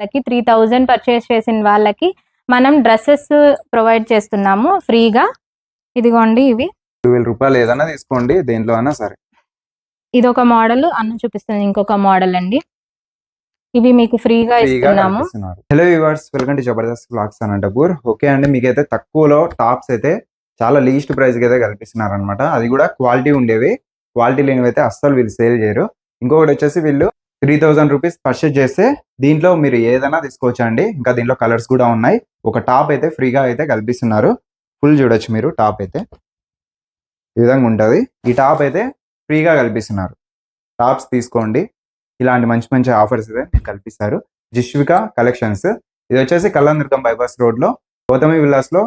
వాళ్ళకి three thousand purchase చేసిన వాళ్ళకి మనం డ్రెస్సెస్ ప్రొవైడ్ చేస్తున్నాము ఫ్రీగా. ఇదిగోండి ఇవి. రెండు వేల రూపాయలు ఏదైనా తీసుకోండి దేంట్లో అయినా సరే. ఇది ఒక మోడల్ అన్న చూపిస్తుంది ఇంకొక మోడల్ అండి. ఇవి మీకు ఫ్రీగా ఇస్తున్నాము. Hello viewers welcome to Jabardasth blogs Anantapur okay అండి మీకైతే తక్కువలో టాప్స్ అయితే చాలా లీస్ట్ ప్రైస్కి అయితే కల్పిస్తున్నారు అనమాట అది కూడా క్వాలిటీ ఉండేవి. క్వాలిటీ లేనివి అయితే అస్సలు వీళ్ళు సేల్ చేయరు. ఇంకొకటి వచ్చేసి వీళ్ళు త్రీ థౌసండ్ రూపీస్ పర్చేజ్ చేస్తే దీంట్లో మీరు ఏదైనా తీసుకోవచ్చు అండి ఇంకా దీంట్లో కలర్స్ కూడా ఉన్నాయి. ఒక టాప్ అయితే ఫ్రీగా అయితే కల్పిస్తున్నారు. ఫుల్ చూడొచ్చు మీరు టాప్ అయితే. ఈ విధంగా ఉంటుంది. ఈ టాప్ అయితే ఫ్రీగా కల్పిస్తున్నారు. టాప్స్ తీసుకోండి. ఇలాంటి మంచి మంచి ఆఫర్స్ అయితే కల్పిస్తారు. జిష్విక కలెక్షన్స్. ఇది వచ్చేసి కల్లందుర్గం బైపాస్ రోడ్లో గౌతమి విల్లాస్లో లో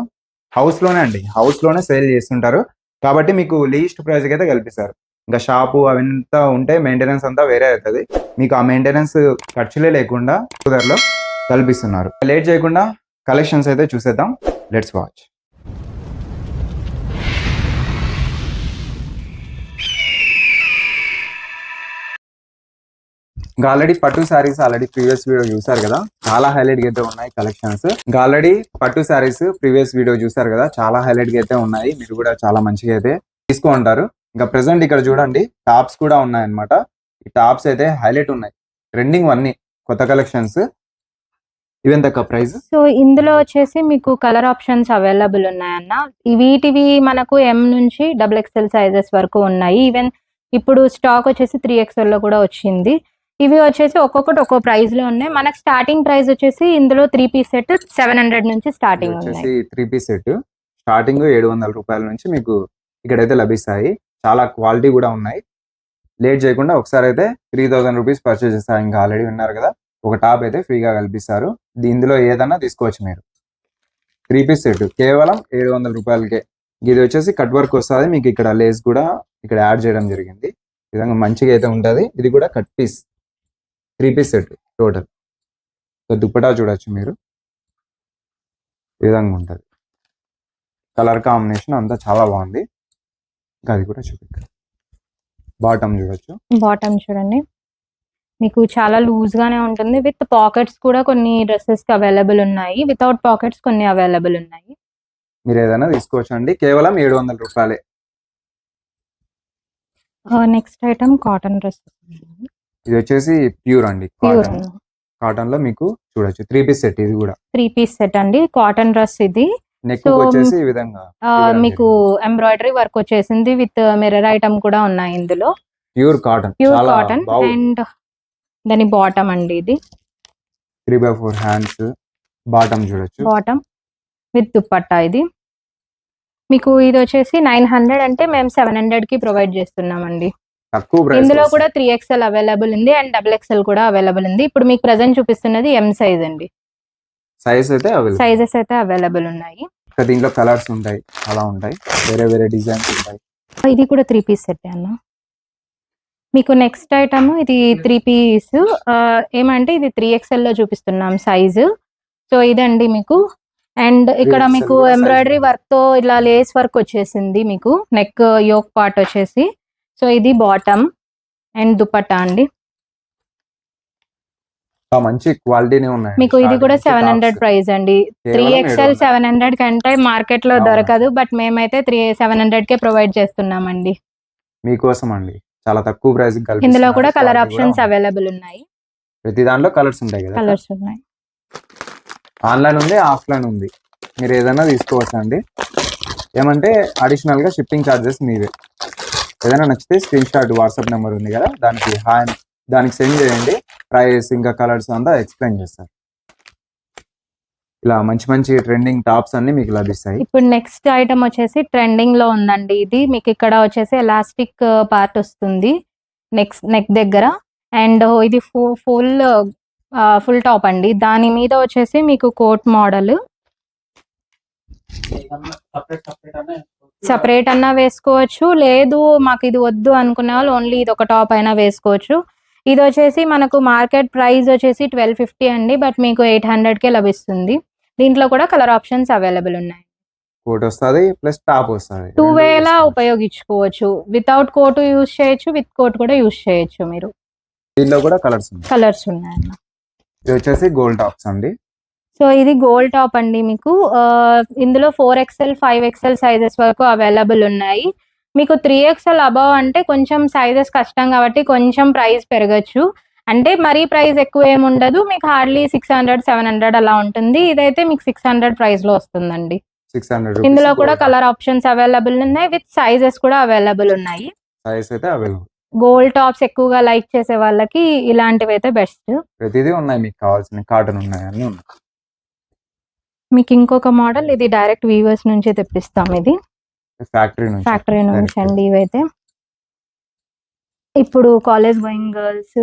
హౌస్లోనే అండి. హౌస్లోనే సేల్ చేస్తుంటారు. కాబట్టి మీకు లీస్ట్ ప్రైస్ అయితే కల్పిస్తారు. ఇంకా షాపు అవంతా ఉంటే మెయింటెనెన్స్ అంతా వేరే అవుతుంది. మీకు ఆ మెయింటెనెన్స్ ఖర్చులే లేకుండా కుదరలో కల్పిస్తున్నారు. లేట్ చేయకుండా కలెక్షన్స్ అయితే చూసేద్దాం. లెట్స్ వాచ్ ఇంకా ఆల్రెడీ పట్టు శారీస్ ఆల్రెడీ ప్రీవియస్ వీడియో చూసారు కదా? చాలా హైలైట్గా అయితే ఉన్నాయి కలెక్షన్స్ ఇంకా ఆల్రెడీ పట్టు శారీస్ ప్రీవియస్ వీడియో చూసారు కదా? చాలా హైలైట్గా అయితే ఉన్నాయి. మీరు కూడా చాలా మంచిగా అయితే తీసుకుంటారు ఇంకా ప్రెసెంట్ ఇక్కడ చూడండి టాప్స్ కూడా ఉన్నాయి అన్నమాట ఈ టాప్స్ అయితే హైలైట్ ఉన్నాయి. ట్రెండింగ్ అన్ని కొత్త కలెక్షన్స్ ప్రైస్? సో ఇందులో వచ్చేసి మీకు కలర్ ఆప్షన్స్ అవైలబుల్ ఉన్నాయన్న. వీటివి మనకు ఎం నుంచి డబుల్ ఎక్స్ఎల్ సైజెస్ వరకు ఉన్నాయి. ఈవెన్ ఇప్పుడు స్టాక్ వచ్చేసి త్రీ ఎక్స్ఎల్లో కూడా వచ్చింది. ఇవి వచ్చేసి ఒక్కొక్కటి ఒక్కో ప్రైస్లో ఉన్నాయి. మనకు స్టార్టింగ్ ప్రైస్ వచ్చేసి ఇందులో three piece set seven hundred నుంచి starting three piece set starting ఏడు వందల రూపాయల నుంచి మీకు ఇక్కడైతే లభిస్తాయి. చాలా క్వాలిటీ కూడా ఉన్నాయి. లేట్ చేయకుండా ఒకసారి అయితే త్రీ థౌసండ్ రూపీస్ పర్చేస్ చేస్తారు ఇంకా ఆల్రెడీ ఉన్నారు కదా. ఒక టాప్ అయితే ఫ్రీగా కల్పిస్తారు. ఇందులో ఏదైనా తీసుకోవచ్చు మీరు. త్రీ పీస్ సెట్ కేవలం ఏడు వందల రూపాయలకే. ఇది వచ్చేసి కట్ వర్క్ వస్తుంది. మీకు ఇక్కడ లేస్ కూడా ఇక్కడ యాడ్ చేయడం జరిగింది. విధంగా మంచిగా అయితే ఉంటుంది. ఇది కూడా cut piece three piece set total dupatta చూడొచ్చు మీరు. విధంగా ఉంటుంది. కలర్ కాంబినేషన్ అంతా చాలా బాగుంది. అది కూడా చూపిస్తాను బాటమ్ చూడొచ్చు. బాటమ్ చూడండి. మీకు చాలా లూజ్ గానే ఉంటుంది. విత్ పాకెట్స్ కూడా కొన్ని డ్రెస్సెస్కి అవైలబుల్ ఉన్నాయి. వితౌట్ పాకెట్స్ కొన్ని అవైలబుల్ ఉన్నాయి. మీరు ఏదైనా తీసుకోవచ్చు అండి కేవలం ఏడు వందల రూపాయలే నెక్స్ట్ ఐటమ్ కాటన్ డ్రెస్ ఇది వచ్చేసి ప్యూర్ అండి. కాటన్ కాటన్లో మీకు చూడొచ్చు. త్రీ పీస్ సెట్ ఇది కూడా. త్రీ పీస్ సెట్ అండి. కాటన్ డ్రెస్ ఇది. నెక్ So, వచ్చేసి ఈ విధంగా ఆ, ఇవ్వడం మీకు ఎంబ్రాయిడరీ వర్క్ వచ్చేసింది విత్ మిర్రర్ ఐటమ్ కూడా ఉన్నాయి ఇందులో. Pure cotton pure cotton and దాని బాటమ్ అండి ఇది. Three by four hands bottom చూడొచ్చు. బాటమ్ విత్ దుప్పట్టా ఇది. మీకు ఇది వచ్చేసి నైన్ హండ్రెడ్ అంటే మేము సెవెన్ హండ్రెడ్కి ప్రొవైడ్ చేస్తున్నామండి. ఇందులో కూడా త్రీ ఎక్స్ఎల్ అవైలబుల్ ఉంది అండ్ డబుల్ ఎక్స్ఎల్ కూడా అవైలబుల్ ఉంది. ఇప్పుడు మీకు ప్రజెంట్ చూపిస్తున్నది ఎం సైజ్ అండి. సైజ్ అయితే సైజెస్ అయితే అవైలబుల్ ఉన్నాయి. ఇంకా దీంట్లో కలర్స్ ఉంటాయి. అలా ఉంటాయి. వేరే వేరే డిజైన్స్ ఉంటాయి. ఇది కూడా త్రీ పీస్ సెట్ అన్న? మీకు నెక్స్ట్ ఐటమ్ ఇది త్రీ పీస్ ఏమంటే ఇది త్రీ ఎక్స్ఎల్లో చూపిస్తున్నాం సైజు సో ఇదండి మీకు. అండ్ ఇక్కడ 3XL మీకు ఎంబ్రాయిడరీ. వర్క్తో ఇలా లేస్ వర్క్ వచ్చేసింది మీకు. నెక్ యోక్ పార్ట్ వచ్చేసి. సో ఇది బాటమ్ అండ్ దుపట్టా అండి. మంచి క్వాలిటీనే ఉన్నాయి. మీకు ఇది కూడా సెవెన్ హండ్రెడ్ ప్రైస్ అండి. త్రీ ఎక్స్ఎల్ సెవెన్ హండ్రెడ్ కంటే మార్కెట్లో. దొరకదు. బట్ మేమైతే త్రీ సెవెన్ హండ్రెడ్ కే ప్రొవైడ్ చేస్తున్నామండి. మీకోసం అండి చాలా తక్కువ ప్రైస్ ఇందులో కూడా కలర్ ఆప్షన్స్ అవైలబుల్ ఉన్నాయి. ప్రతి దాంట్లో కలర్స్ ఉంటాయి కదా. కలర్స్ ఉన్నాయి. ఆన్లైన్ ఉంది ఆఫ్లైన్ ఉంది. మీరు ఏదైనా తీసుకోవచ్చు అండి ఏమంటే అడిషనల్గా షిప్పింగ్ ఛార్జెస్ మీవే. ఏదైనా నచ్చితే స్క్రీన్ షాట్ వాట్సాప్ నెంబర్ ఉంది కదా. దానికి హాయ్ దానికి సెండ్ చేయండి. ప్రైస్ ఇంకా కలర్స్ అంతా ఎక్స్ప్లెయిన్ చేస్తారు. ఇలా మంచి మంచి ట్రెండింగ్ టాప్స్ అన్ని మీకు లభిస్తాయి. ఇప్పుడు నెక్స్ట్ ఐటమ్ వచ్చేసి ట్రెండింగ్లో ఉందండి ఇది. మీకు ఇక్కడ వచ్చేసి ఎలాస్టిక్ పార్ట్ వస్తుంది. నెక్స్ట్ నెక్ దగ్గర. అండ్ ఇది ఫుల్ ఫుల్ టాప్ అండి. దాని మీద వచ్చేసి మీకు కోట్ మోడల్ సపరేట్ అన్నా వేసుకోవచ్చు. లేదు మాకు ఇది వద్దు అనుకునే వాళ్ళు ఓన్లీ ఇది ఒక టాప్ అయినా వేసుకోవచ్చు. ఇది వచ్చేసి మనకు మార్కెట్ ప్రైస్ వచ్చేసి ట్వెల్వ్ ఫిఫ్టీ అండి బట్ మీకు ఎయిట్ హండ్రెడ్ కే లభిస్తుంది. దీంట్లో కూడా కలర్ ఆప్షన్స్ అవైలబుల్ ఉన్నాయి. కోట్ వస్తుంది ప్లస్ టాప్ వస్తుంది. టూ వేలా ఉపయోగించుకోవచ్చు. వితౌట్ కోట్ యూస్ చేయొచ్చు విత్ కోట్ కూడా యూస్ చేయొచ్చు మీరు. దీనిలో కూడా కలర్స్ ఉన్నాయి. కలర్స్ ఉన్నాయన్న ఇది వచ్చేసి గోల్డ్ టాప్స్ అండి. సో ఇది గోల్డ్ టాప్ అండి మీకు. ఇందులో four XL five XL sizes వరకు అవైలబుల్ ఉన్నాయి. మీకు త్రీ ఎక్స్ఎల్ అబవ్ అంటే కొంచెం సైజెస్ కష్టం కాబట్టి కొంచెం ప్రైస్ పెరగచ్చు. అంటే మరీ ప్రైస్ ఎక్కువ ఏమి ఉండదు. మీకు hardly six hundred seven hundred అలా ఉంటుంది. ఇదైతే మీకు సిక్స్ హండ్రెడ్ ప్రైస్లో వస్తుందండి. ఇందులో కూడా కలర్ ఆప్షన్స్ అవైలబుల్ ఉన్నాయి. విత్ సైజెస్ కూడా అవైలబుల్ ఉన్నాయి. గోల్డ్ టాప్స్ ఎక్కువగా లైక్ చేసే వాళ్ళకి ఇలాంటివి అయితే బెస్ట్ ప్రతిదీ ఉన్నాయి. మీకు కావాల్సిన కాటన్ ఉన్నాయి అన్ని ఉన్నాయి. మీకు ఇంకొక మోడల్ ఇది డైరెక్ట్ వీవర్స్ నుంచి తెప్పిస్తాం ఇది. ఫ్యాక్టరీ నుంచి. ఫ్యాక్టరీ నుంచి. అండి ఇవైతే. ఇప్పుడు కాలేజ్ గోయింగ్ గర్ల్స్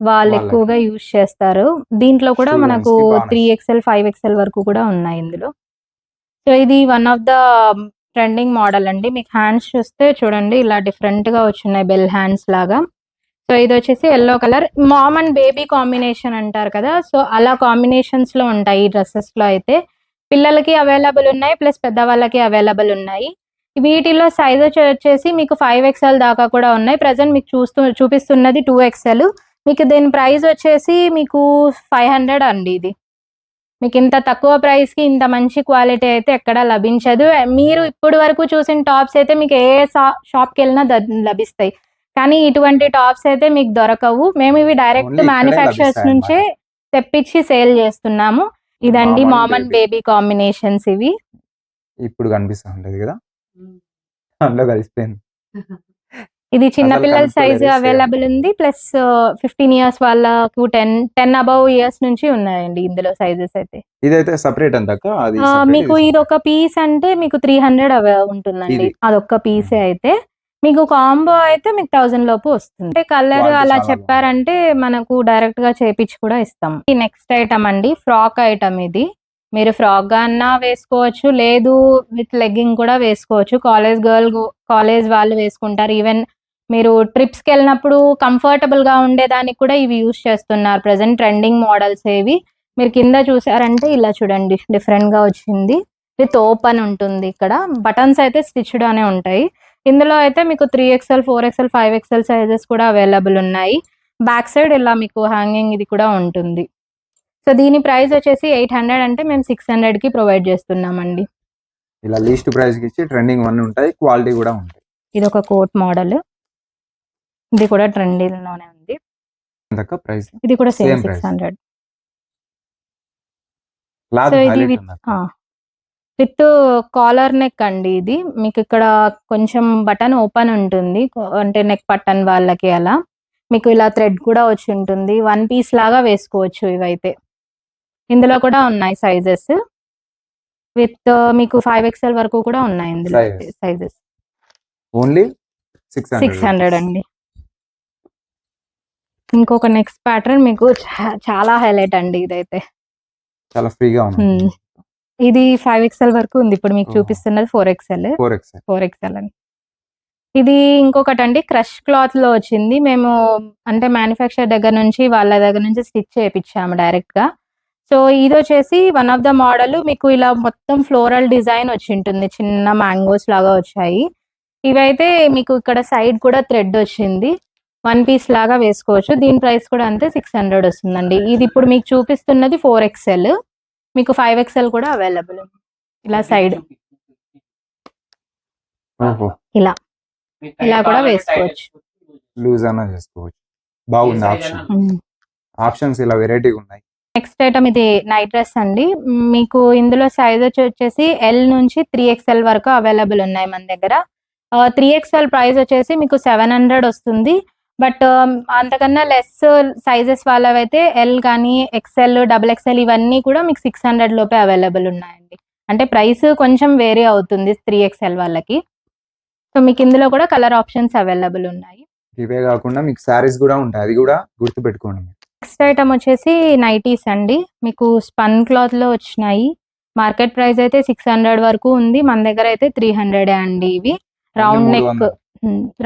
వాళ్ళు. ఎక్కువగా యూజ్ చేస్తారు. దీంట్లో కూడా మనకు త్రీ ఎక్స్ఎల్ ఫైవ్ ఎక్స్ఎల్ వరకు కూడా ఉన్నాయి ఇందులో. సో ఇది one of the trending model అండి. మీకు హ్యాండ్స్ చూస్తే చూడండి ఇలా డిఫరెంట్గా వచ్చున్నాయి బెల్ హ్యాండ్స్ లాగా. సో ఇది వచ్చేసి yellow colour. Mom and baby combination అంటారు కదా. సో అలా కాంబినేషన్స్లో ఉంటాయి ఈ డ్రెస్సెస్లో అయితే. పిల్లలకి అవైలబుల్ ఉన్నాయి ప్లస్ పెద్దవాళ్ళకి అవైలబుల్ ఉన్నాయి. వీటిలో సైజ్ వచ్చేసి మీకు ఫైవ్ ఎక్స్ఎల్ దాకా కూడా ఉన్నాయి. ప్రజెంట్ మీకు చూస్తూ చూపిస్తున్నది టూ ఎక్స్ఎల్ మీకు దీని ప్రైస్ వచ్చేసి మీకు ఫైవ్ హండ్రెడ్ అండి ఇది. మీకు ఇంత తక్కువ ప్రైస్కి ఇంత మంచి క్వాలిటీ అయితే ఎక్కడ లభించదు. మీరు ఇప్పుడు వరకు చూసిన టాప్స్ అయితే మీకు ఏ షాప్కి వెళ్ళినా లభిస్తాయి. కానీ ఇటువంటి టాప్స్ అయితే మీకు దొరకవు. మేము ఇవి డైరెక్ట్ మ్యానుఫ్యాక్చరర్స్ నుంచే తెప్పించి సేల్ చేస్తున్నాము. ఇదండి మామ్ అండ్. బేబీ కాంబినేషన్స్ ఇవి. ఇప్పుడు కనిపిస్తా ఉంటది కదా అందులో కలిసిపోయింది. ఇది చిన్న అసలు పిల్లల కనుక్కోలేదు, సైజ్. అవైలబుల్ ఉంది. ప్లస్ ఫిఫ్టీన్ ఇయర్స్ వాళ్ళకు టెన్ టెన్ అబౌవ్ ఇయర్స్ నుంచి ఉన్నాయండి ఇందులో సైజెస్ అయితే. ఇదైతే సపరేట్ మీకు ఇది ఒక పీస్ అంటే మీకు త్రీ హండ్రెడ్ ఉంటుందండి. అదొక్క పీసే అయితే. మీకు కాంబో అయితే మీకు థౌసండ్ లోపు వస్తుంది. అంటే కలర్ అలా చెప్పారంటే మనకు డైరెక్ట్గా చేపించి కూడా ఇస్తాం. ఈ నెక్స్ట్ ఐటమ్ అండి ఫ్రాక్ ఐటమ్ ఇది. మీరు ఫ్రాక్గా అన్నా వేసుకోవచ్చు లేదు విత్ లెగ్గింగ్ కూడా వేసుకోవచ్చు. కాలేజ్ గర్ల్ కాలేజ్ వాళ్ళు వేసుకుంటారు. ఈవెన్ మీరు ట్రిప్స్కి వెళ్ళినప్పుడు కంఫర్టబుల్గా ఉండేదానికి కూడా ఇవి యూస్ చేస్తున్నారు. ప్రజెంట్ ట్రెండింగ్ మోడల్స్ ఏవి. మీరు కింద చూసారంటే ఇలా చూడండి డిఫరెంట్గా వచ్చింది. విత్ ఓపెన్ ఉంటుంది ఇక్కడ. బటన్స్ అయితే స్టిచ్డ్ అనే ఉంటాయి. ఇందులో అయితే మీకు three XL four XL five XL sizes కూడా అవైలబుల్ ఉన్నాయి. బ్యాక్ సైడ్ ఇలా మీకు హ్యాంగింగ్ ఇది కూడా ఉంటుంది. సో దీని ప్రైస్ వచ్చేసి ఎయిట్ హండ్రెడ్ అంటే మేము సిక్స్ హండ్రెడ్కి ప్రొవైడ్ చేస్తున్నామండి. ఇలా లీస్ట్ ప్రైస్కి ఇచ్చి ట్రెండింగ్ వన్ ఉంటాయి క్వాలిటీ కూడా ఉంటాయి. ఇది ఒక కోట్ మోడల్ ఇది కూడా ట్రెండింగ్లోనే ఉంది ప్రైస్ ఇది కూడా సేమ్ సిక్స్. హండ్రెడ్ సో ఇది విత్ కాలర్ నెక్ అండి ఇది. మీకు ఇక్కడ కొంచెం బటన్ ఓపెన్ ఉంటుంది. అంటే నెక్ పట్టన్ వాళ్ళకి అలా. మీకు ఇలా థ్రెడ్ కూడా వచ్చి ఉంటుంది. వన్ పీస్ లాగా వేసుకోవచ్చు ఇవైతే. ఇందులో కూడా ఉన్నాయి సైజెస్. విత్ మీకు ఫైవ్ ఎక్స్ఎల్ వరకు కూడా ఉన్నాయి ఇందులో. సైజెస్. ఓన్లీ సిక్స్ హండ్రెడ్ అండి. ఇంకొక నెక్స్ట్ ప్యాటర్న్ మీకు చాలా హైలైట్ అండి ఇదైతే. చాలా ఫ్రీగా ఉంది. ఇది ఫైవ్ ఎక్స్ఎల్ వరకు ఉంది. ఇప్పుడు మీకు. చూపిస్తున్నది four XL four X four XL అని. ఇది ఇంకొకటి అండి క్రష్ క్లాత్లో వచ్చింది. మేము అంటే మ్యానుఫ్యాక్చర్ దగ్గర నుంచి వాళ్ళ దగ్గర నుంచి స్టిచ్ చేయించాము డైరెక్ట్గా. సో ఇది వచ్చేసి వన్ ఆఫ్ ద మోడల్ మీకు ఇలా మొత్తం ఫ్లోరల్ డిజైన్ వచ్చి ఉంటుంది. చిన్న మ్యాంగోస్ లాగా వచ్చాయి. ఇవైతే మీకు ఇక్కడ సైడ్ కూడా థ్రెడ్ వచ్చింది. వన్ పీస్ లాగా వేసుకోవచ్చు. దీని ప్రైస్ కూడా అంతే సిక్స్ హండ్రెడ్ వస్తుందండి. ఇది ఇప్పుడు మీకు చూపిస్తున్నది ఫోర్ ఎక్స్ఎల్ మీకు ఫైవ్ ఎక్స్ఎల్ కూడా అవైలబుల్ ఇలా సైడ్ ఇలా. ఇలా కూడా వేసుకోవచ్చు. లూజ్ అన్న చేసుకోవచ్చు. బాగుంది ఆప్షన్ ఆప్షన్స్ ఇలా వెరైటీగా ఉన్నాయి. నెక్స్ట్ ఐటమ్ ఇది నైట్ డ్రెస్ అండి. మీకు ఇందులో సైజ్ వచ్చేసి ఎల్ నుంచి త్రీ ఎక్స్ఎల్ వరకు అవైలబుల్ ఉన్నాయి మన దగ్గర. త్రీ ఎక్స్ఎల్ ప్రైస్ వచ్చేసి మీకు సెవెన్ హండ్రెడ్ వస్తుంది. బట్ అంతకన్నా లెస్ సైజెస్ వాళ్ళవైతే ఎల్ కానీ ఎక్స్ఎల్ డబుల్ ఎక్స్ఎల్ ఇవన్నీ కూడా మీకు సిక్స్ హండ్రెడ్ లోపే అవైలబుల్ ఉన్నాయండి. అంటే ప్రైస్ కొంచెం వేరే అవుతుంది త్రీ ఎక్స్ఎల్ వాళ్ళకి. సో మీకు ఇందులో కూడా కలర్ ఆప్షన్స్ అవైలబుల్ ఉన్నాయి. ఇవే కాకుండా మీకు శారీస్ కూడా ఉంటాయి. అది కూడా గుర్తు పెట్టుకోండి మీరు. నెక్స్ట్ ఐటమ్ వచ్చేసి నైటీస్ అండి. మీకు స్పన్ క్లాత్లో వచ్చినాయి. మార్కెట్ ప్రైస్ అయితే సిక్స్ హండ్రెడ్ వరకు ఉంది. మన దగ్గర అయితే త్రీ హండ్రెడ్ అండి ఇవి. Round neck.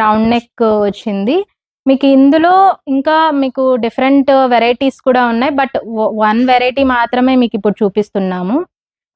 రౌండ్ నెక్ వచ్చింది. మీకు ఇందులో ఇంకా మీకు డిఫరెంట్ వెరైటీస్ కూడా ఉన్నాయి బట్ వన్ వెరైటీ మాత్రమే మీకు ఇప్పుడు చూపిస్తున్నాము.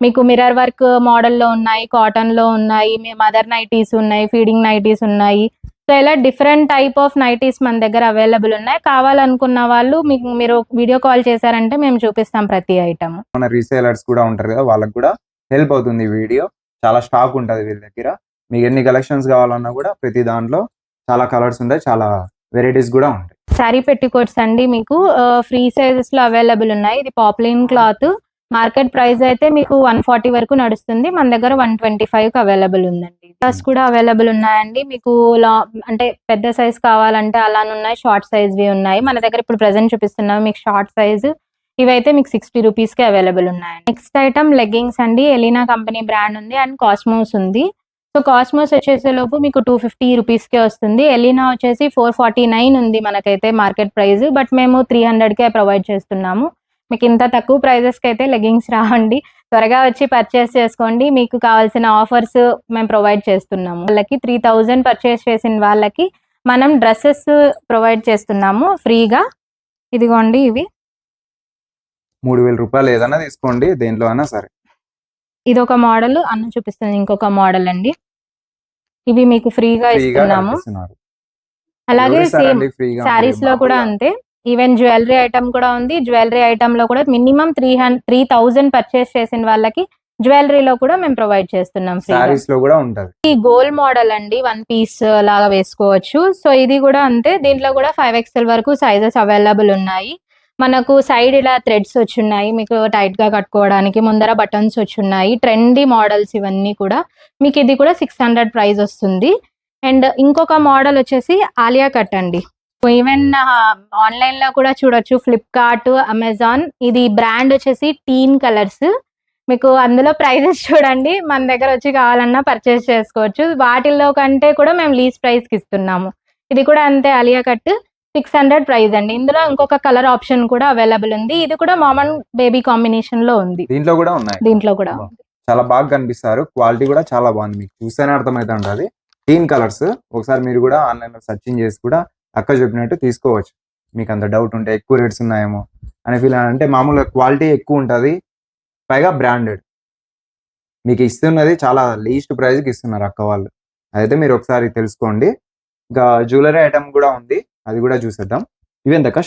మీకు మిర్రర్ వర్క్ మోడల్లో ఉన్నాయి కాటన్లో ఉన్నాయి మదర్ నైటీస్ ఉన్నాయి ఫీడింగ్ నైటీస్ ఉన్నాయి. సో ఇలా డిఫరెంట్ టైప్ ఆఫ్ నైటీస్ మన దగ్గర అవైలబుల్ ఉన్నాయి. కావాలనుకున్న వాళ్ళు మీకు మీరు వీడియో కాల్ చేశారంటే మేము చూపిస్తాం ప్రతి ఐటమ్. మన రీసేలర్స్ కూడా ఉంటారు కదా వాళ్ళకి కూడా హెల్ప్ అవుతుంది వీడియో. చాలా స్టాక్ ఉంటుంది వీళ్ళ దగ్గర. మీకు ఎన్ని కలెక్షన్స్ కావాలన్నా కూడా ప్రతి దాంట్లో చాలా కలర్స్ ఉంటాయి చాలా వెరైటీస్ కూడా ఉంటాయి. శారీ పెట్టికోట్స్ అండి మీకు ఫ్రీ సైజెస్లో అవైలబుల్ ఉన్నాయి. ఇది పాపులిన్ క్లాత్. మార్కెట్ ప్రైస్ అయితే మీకు వన్ ఫార్టీ వరకు నడుస్తుంది. మన దగ్గర వన్ ట్వంటీ ఫైవ్ అవైలబుల్ ఉందండి. డ్రెస్ కూడా అవైలబుల్ ఉన్నాయండి. మీకు లా అంటే పెద్ద సైజ్ కావాలంటే అలానే ఉన్నాయి. షార్ట్ సైజ్ వి ఉన్నాయి. మన దగ్గర ఇప్పుడు ప్రెసెంట్ చూపిస్తున్నాం మీకు షార్ట్ సైజ్. ఇవైతే మీకు సిక్స్టీ రూపీస్కి అవైలబుల్ ఉన్నాయి నెక్స్ట్ ఐటమ్ లెగ్గింగ్స్ అండి. ఎలీనా కంపెనీ బ్రాండ్ ఉంది అండ్ కాస్మోస్ ఉంది. సో కాస్మోస్ వచ్చేసే లోపు మీకు టూ ఫిఫ్టీ రూపీస్కే వస్తుంది. ఎలినా వచ్చేసి ఫోర్ ఫార్టీ నైన్ ఉంది మనకైతే మార్కెట్ ప్రైస్. బట్ మేము త్రీ హండ్రెడ్కే ప్రొవైడ్ చేస్తున్నాము. మీకు ఇంత తక్కువ ప్రైజెస్కి అయితే లెగ్గింగ్స్ రావండి. త్వరగా వచ్చి పర్చేస్ చేసుకోండి. మీకు కావాల్సిన ఆఫర్స్ మేము ప్రొవైడ్ చేస్తున్నాము. వాళ్ళకి త్రీ థౌజండ్ పర్చేస్ చేసిన వాళ్ళకి మనం డ్రెస్సెస్ ప్రొవైడ్ చేస్తున్నాము ఫ్రీగా. ఇదిగోండి ఇవి. మూడు వేల రూపాయలు ఏదైనా తీసుకోండి. దేంట్లో అయినా సరే. ఇది ఒక మోడల్ అన్న చూపిస్తుంది ఇంకొక మోడల్ అండి. ఇవి మీకు ఫ్రీగా ఇస్తున్నాము. అలాగే సేమ్ శారీస్లో కూడా అంతే. ఈవెన్ జ్యువెలరీ ఐటమ్ కూడా ఉంది. జ్యువెలరీ ఐటమ్లో కూడా minimum three hundred three thousand purchase చేసిన వాళ్ళకి జ్యువెలరీలో కూడా మేము ప్రొవైడ్ చేస్తున్నాం శారీస్లో కూడా ఉంటది. ఈ గోల్ మోడల్ అండి. వన్ పీస్ లాగా వేసుకోవచ్చు. సో ఇది కూడా అంతే. దీంట్లో కూడా ఫైవ్ ఎక్స్ఎల్ వరకు సైజెస్ అవైలబుల్ ఉన్నాయి. మనకు సైడ్ ఇలా థ్రెడ్స్ వచ్చున్నాయి మీకు టైట్గా కట్టుకోవడానికి ముందర బటన్స్ వచ్చున్నాయి ట్రెండీ మోడల్స్ ఇవన్నీ కూడా. మీకు ఇది కూడా సిక్స్ హండ్రెడ్ ప్రైస్ వస్తుంది. అండ్ ఇంకొక మోడల్ వచ్చేసి ఆలియా కట్ అండి. ఈవెన్ ఆన్లైన్లో కూడా చూడొచ్చు ఫ్లిప్కార్ట్ అమెజాన్ ఇది బ్రాండ్ వచ్చేసి టీన్ కలర్స్ మీకు అందులో ప్రైజెస్ చూడండి మన దగ్గర వచ్చి కావాలన్నా పర్చేస్ చేసుకోవచ్చు. వాటిల్లో కంటే కూడా మేము లీజ్ ప్రైస్కి ఇస్తున్నాము. ఇది కూడా అంతే Alia cut six hundred price అండి. ఇందులో ఇంకొక కలర్ ఆప్షన్ కూడా అవైలబుల్ ఉంది. ఇది కూడా మామన్ బేబీ కాంబినేషన్లో ఉంది. దీంట్లో కూడా ఉన్నాయి? దీంట్లో కూడా. చాలా బాగా కనిపిస్తారు. క్వాలిటీ కూడా చాలా బాగుంది మీకు. చూస్తేనే అర్థమైతే ఉంటది. టీన్ కలర్స్ ఒకసారి మీరు కూడా ఆన్లైన్లో సర్చింగ్ చేసి కూడా అక్క చెప్పినట్టు తీసుకోవచ్చు. మీకు అంత డౌట్ ఉంటే ఎక్కువ రేట్స్ ఉన్నాయేమో అని ఫీల్ అంటే మామూలుగా క్వాలిటీ ఎక్కువ ఉంటది. పైగా బ్రాండెడ్ మీకు ఇస్తున్నది చాలా లీస్ట్ ప్రైస్కి ఇస్తున్నారు అక్క వాళ్ళు. అయితే మీరు ఒకసారి తెలుసుకోండి. ఇంకా జ్యువెలరీ ఐటమ్ కూడా ఉంది. అది కూడా చూసేద్దాం.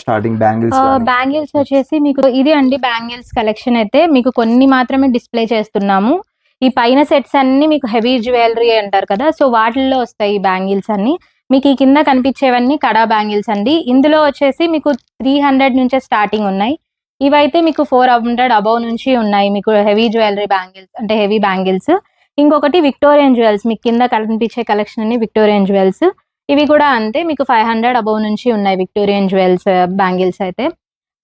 స్టార్టింగ్ బ్యాంగిల్స్ బ్యాంగిల్స్ వచ్చేసి మీకు ఇది అండి బ్యాంగిల్స్ కలెక్షన్ అయితే మీకు కొన్ని మాత్రమే డిస్ప్లే చేస్తున్నాము. ఈ పైన సెట్స్ అన్ని మీకు హెవీ జ్యువెలరీ అంటారు కదా సో వాటిల్లో వస్తాయి ఈ బ్యాంగిల్స్ అన్ని. మీకు ఈ కింద కనిపించేవన్నీ కడా బ్యాంగిల్స్ అండి. ఇందులో వచ్చేసి మీకు త్రీ హండ్రెడ్ నుంచే స్టార్టింగ్ ఉన్నాయి. ఇవైతే మీకు ఫోర్ హండ్రెడ్ అబౌవ్ నుంచి ఉన్నాయి మీకు హెవీ జ్యువెలరీ బ్యాంగిల్స్ అంటే హెవీ బ్యాంగిల్స్ ఇంకొకటి విక్టోరియన్ జ్యువెల్స్ మీకు కింద కనిపించే కలెక్షన్ అన్ని విక్టోరియన్ జ్యువెల్స్ ఇవి కూడా అంతే మీకు ఫైవ్ హండ్రెడ్ అబౌవ్ నుంచి ఉన్నాయి విక్టోరియన్ జ్యువెల్స్ బ్యాంగిల్స్ అయితే.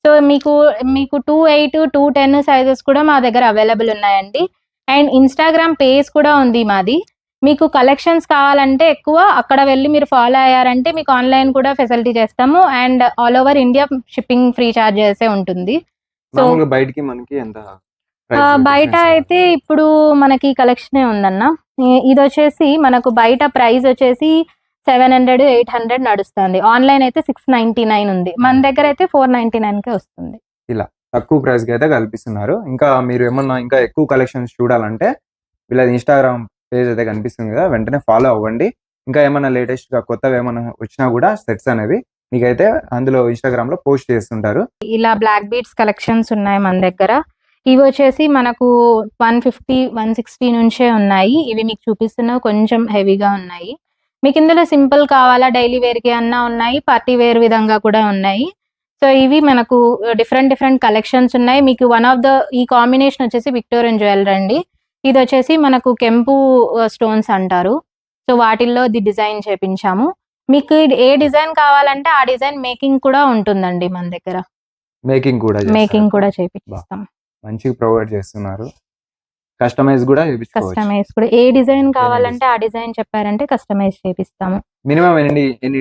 సో మీకు మీకు two eight to ten sizes కూడా మా దగ్గర అవైలబుల్ ఉన్నాయండి. అండ్ ఇన్స్టాగ్రామ్ పేజ్ కూడా ఉంది మాది. మీకు కలెక్షన్స్ కావాలంటే ఎక్కువ అక్కడ వెళ్ళి మీరు ఫాలో అయ్యారంటే మీకు ఆన్లైన్ కూడా ఫెసిలిటీ చేస్తాము. And all over India shipping free charges ఉంటుంది. సో బయటికి మనకి ఎంత బయట అయితే ఇప్పుడు మనకి కలెక్షనే ఉందన్న. ఇది వచ్చేసి మనకు బయట ప్రైస్ వచ్చేసి సెవెన్ హండ్రెడ్ ఎయిట్ హండ్రెడ్ నడుస్తుంది. ఆన్లైన్ అయితే సిక్స్ నైన్టీ నైన్ ఉంది. మన దగ్గర అయితే ఫోర్ నైన్టీ నైన్ కే వస్తుంది తక్కువ ప్రైస్కి అయితే కల్పిస్తున్నారు. ఇంకా మీరు ఏమన్నా ఇంకా ఎక్కువ కలెక్షన్స్ చూడాలంటే వీళ్ళది ఇన్స్టాగ్రామ్ పేజ్ అయితే కనిపిస్తుంది కదా వెంటనే ఫాలో అవ్వండి. ఇంకా ఏమన్నా లేటెస్ట్గా కొత్తవి ఏమన్నా వచ్చినా కూడా సెట్స్ అనేవి మీకైతే అందులో ఇన్స్టాగ్రామ్లో పోస్ట్ చేస్తుంటారు. ఇలా బ్లాక్ బీడ్స్ కలెక్షన్స్ ఉన్నాయి మన దగ్గర. ఇవి వచ్చేసి మనకు వన్ ఫిఫ్టీ వన్ సిక్స్టీ నుంచే ఉన్నాయి. ఇవి మీకు చూపిస్తున్న కొంచెం హెవీగా ఉన్నాయి. మీకు ఇందులో సింపుల్ కావాలా డైలీ వేర్కి అన్నా ఉన్నాయి పార్టీ వేర్ విధంగా కూడా ఉన్నాయి. సో ఇవి మనకు డిఫరెంట్ డిఫరెంట్ కలెక్షన్స్ ఉన్నాయి. మీకు వన్ ఆఫ్ ద ఈ కాంబినేషన్ వచ్చేసి విక్టోరియన్ జ్యువెలరీ అండి. ఇది వచ్చేసి మనకు కెంపు స్టోన్స్ అంటారు. సో వాటిల్లో ఇది డిజైన్ చేపించాము. మీకు ఏ డిజైన్ కావాలంటే ఆ డిజైన్ మేకింగ్ కూడా ఉంటుందండి మన దగ్గర. మేకింగ్ కూడా. మేకింగ్ కూడా చేపిస్తాం. మంచిగా ప్రొవైడ్ చేస్తున్నారు. కస్టమైజ్ కూడా కస్టమైజ్ కూడా. ఏ డిజైన్ కావాలంటే ఆ డిజైన్ చెప్పారంటే కస్టమైజ్ చేపిస్తాము. మినిమం ఎన్ని ఎన్ని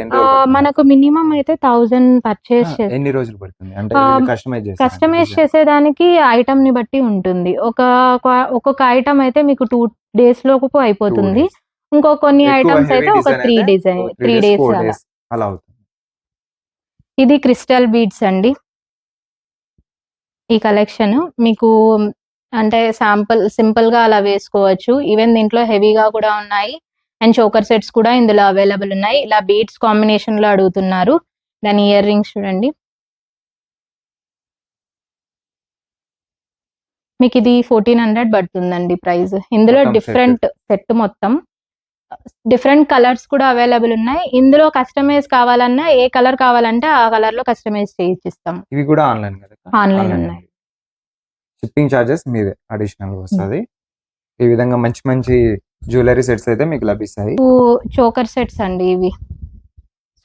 అంటే? మనకు మినిమం అయితే థౌజండ్ పర్చేస్ ఎన్ని రోజులు పడుతుంది? అంటే కస్టమైజ్ కస్టమైజ్ చేసేదానికి ఐటమ్ని బట్టి ఉంటుంది. ఒక ఒక- ఒక్కొక్క ఐటమ్ అయితే మీకు టూ డేస్ లోపు అయిపోతుంది ఇంకో కొన్ని ఐటమ్స్ అయితే ఒక త్రీ డిజైన్ త్రీ డేస్ అలా అవుతుంది. ఇది క్రిస్టల్ బీడ్స్ అండి. ఈ కలెక్షన్ మీకు అంటే శాంపుల్ సింపుల్గా అలా వేసుకోవచ్చు. ఈవెన్ దీంట్లో హెవీగా కూడా ఉన్నాయి. అండ్ చోకర్ సెట్స్ కూడా ఇందులో అవైలబుల్ ఉన్నాయి. ఇలా బీట్స్ కాంబినేషన్లో అడుగుతున్నారు. దాని ఇయర్ రింగ్స్ చూడండి. మీకు ఇది ఫోర్టీన్ హండ్రెడ్ పడుతుందండి ప్రైస్ ఇందులో. డిఫరెంట్ సెట్ మొత్తం. డిఫరెంట్ కలర్స్ కూడా అవైలబుల్ ఉన్నాయి. ఇందులో కస్టమైజ్ కావాలన్నా ఏ కలర్ కావాలంటే ఆ కలర్లో కస్టమైజ్ చేయించిస్తాం ఇవి కూడా ఆన్లైన్ Online ఉన్నాయి. షిప్పింగ్ చార్జెస్ మీదే అడిషనల్ వస్తుంది. ఈ విధంగా మంచి మంచి జ్యువెలరీ సెట్స్ అయితే మీకు లభిస్తాయి. చోకర్ సెట్స్ అండి ఇవి.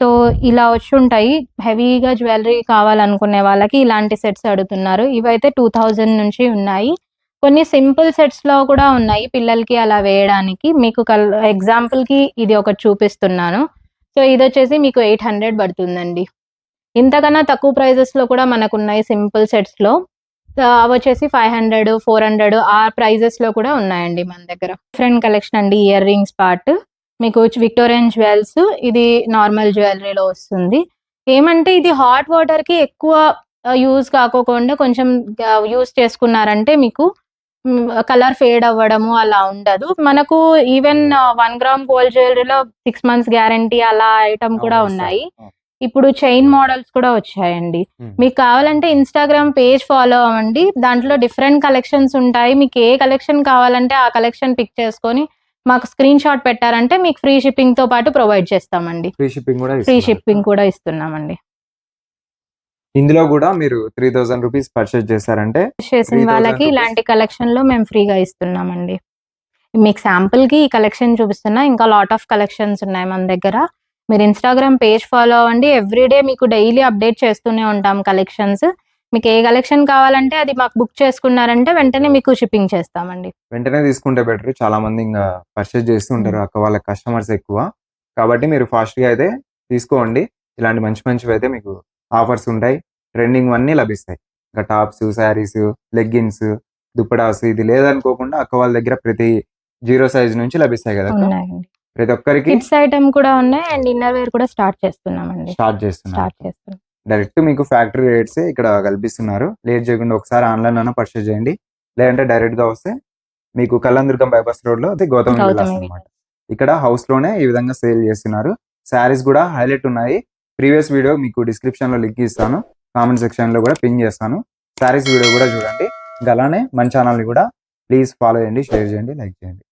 సో ఇలా వచ్చి ఉంటాయి. హెవీగా జ్యువెలరీ కావాలనుకునే వాళ్ళకి ఇలాంటి సెట్స్ అడుగుతున్నారు. ఇవైతే టూ థౌజండ్ నుంచి ఉన్నాయి. కొన్ని సింపుల్ సెట్స్లో కూడా ఉన్నాయి పిల్లలకి అలా వేయడానికి. మీకు ఎగ్జాంపుల్కి ఇది ఒకటి చూపిస్తున్నాను. సో ఇది వచ్చేసి మీకు ఎయిట్ హండ్రెడ్ పడుతుందండి. ఇంతకన్నా తక్కువ ప్రైజెస్లో కూడా మనకు ఉన్నాయి సింపుల్ సెట్స్లో అవి వచ్చేసి ఫైవ్ హండ్రెడ్ ఫోర్ హండ్రెడ్ ఆ ప్రైజెస్లో కూడా ఉన్నాయండి మన దగ్గర. డిఫరెంట్ కలెక్షన్ అండి ఇయర్ రింగ్స్ పార్ట్ మీకు విక్టోరియన్ జ్యువెల్స్ ఇది నార్మల్ జ్యువెలరీలో వస్తుంది. ఏమంటే ఇది హాట్ వాటర్కి ఎక్కువ యూజ్ కాకోకుండా కొంచెం యూజ్ చేసుకున్నారంటే మీకు కలర్ ఫేడ్ అవ్వడము అలా ఉండదు. మనకు ఈవెన్ వన్ గ్రామ్ గోల్డ్ జ్యువెలరీలో సిక్స్ మంత్స్ గ్యారంటీ అలా ఐటమ్ కూడా ఉన్నాయి. ఇప్పుడు చైన్ మోడల్స్ కూడా వచ్చాయండి. Hmm. మీకు కావాలంటే ఇన్స్టాగ్రామ్ పేజ్ ఫాలో అవ్వండి. దాంట్లో డిఫరెంట్ కలెక్షన్స్ ఉంటాయి. మీకు ఏ కలెక్షన్ కావాలంటే ఆ కలెక్షన్ పిక్ చేసుకొని మాకు స్క్రీన్ షాట్ పెట్టారంటే మీకు ఫ్రీ షిప్పింగ్తో పాటు ప్రొవైడ్ చేస్తామండి. ఫ్రీ షిప్పింగ్ కూడా ఫ్రీ. షిప్పింగ్ కూడా ఇస్తున్నామండి. ఇందులో కూడా మీరు త్రీ థౌసండ్ రూపీస్ పర్చేస్ చేశారంటే చేసిన 3000 వాళ్ళకి. ఇలాంటి కలెక్షన్లో మేము ఫ్రీగా ఇస్తున్నామండి. మీకు శాంపుల్కి ఈ కలెక్షన్ చూపిస్తున్నా. ఇంకా లాట్ ఆఫ్ కలెక్షన్స్ ఉన్నాయి మన దగ్గర. మీరు ఇన్స్టాగ్రామ్ పేజ్ ఫాలో అవ్వండి. ఎవ్రీడే మీకు డైలీ అప్డేట్ చేస్తూనే ఉంటాం కలెక్షన్స్ మీకు ఏ కలెక్షన్ కావాలంటే అది మాకు బుక్ చేసుకున్నారంటే వెంటనే మీకు షిప్పింగ్ చేస్తామండి. వెంటనే తీసుకుంటే బెటర్ చాలా మంది ఇంకా పర్చేస్ చేస్తూ ఉంటారు. అక్క వాళ్ళ కస్టమర్స్ ఎక్కువ. కాబట్టి మీరు ఫాస్ట్గా అయితే తీసుకోండి. ఇలాంటి మంచి మంచివి అయితే మీకు ఆఫర్స్ ఉంటాయి. ట్రెండింగ్ అన్నీ లభిస్తాయి. ఇంకా టాప్స్ శారీస్ లెగ్గిన్స్ దుప్పడాస్ ఇది లేదనుకోకుండా అక్క వాళ్ళ దగ్గర ప్రతి జీరో సైజ్ నుంచి లభిస్తాయి కదా ప్రతి ఒక్కరికి కిడ్స్ ఐటమ్ కూడా ఉన్నాయి అండ్ ఇన్నర్ వేర్ కూడా స్టార్ట్ చేస్తున్నామండి. స్టార్ట్ చేస్తున్నారు స్టార్ట్ చేస్తున్నాం. డైరెక్ట్ మీకు ఫ్యాక్టరీ రేట్స్ ఇక్కడ కల్పిస్తున్నారు. లేట్ చేయకుండా ఒకసారి ఆన్లైన్ అయినా పర్చేస్ చేయండి. లేదంటే డైరెక్ట్గా వస్తే మీకు కల్లందుర్గం బైపాస్ రోడ్లో అది గౌతమ్ విలాస్ అన్నమాట. ఇక్కడ హౌస్లోనే ఈ విధంగా సేల్ చేస్తున్నారు. శారీస్ కూడా హైలైట్ ఉన్నాయి. ప్రీవియస్ వీడియో మీకు డిస్క్రిప్షన్లో లింక్ ఇస్తాను. కామెంట్ సెక్షన్లో కూడా పిన్ చేస్తాను. శారీస్ వీడియో కూడా చూడండి. అలానే మన ఛానల్ని కూడా ప్లీజ్ ఫాలో చేయండి షేర్ చేయండి లైక్ చేయండి.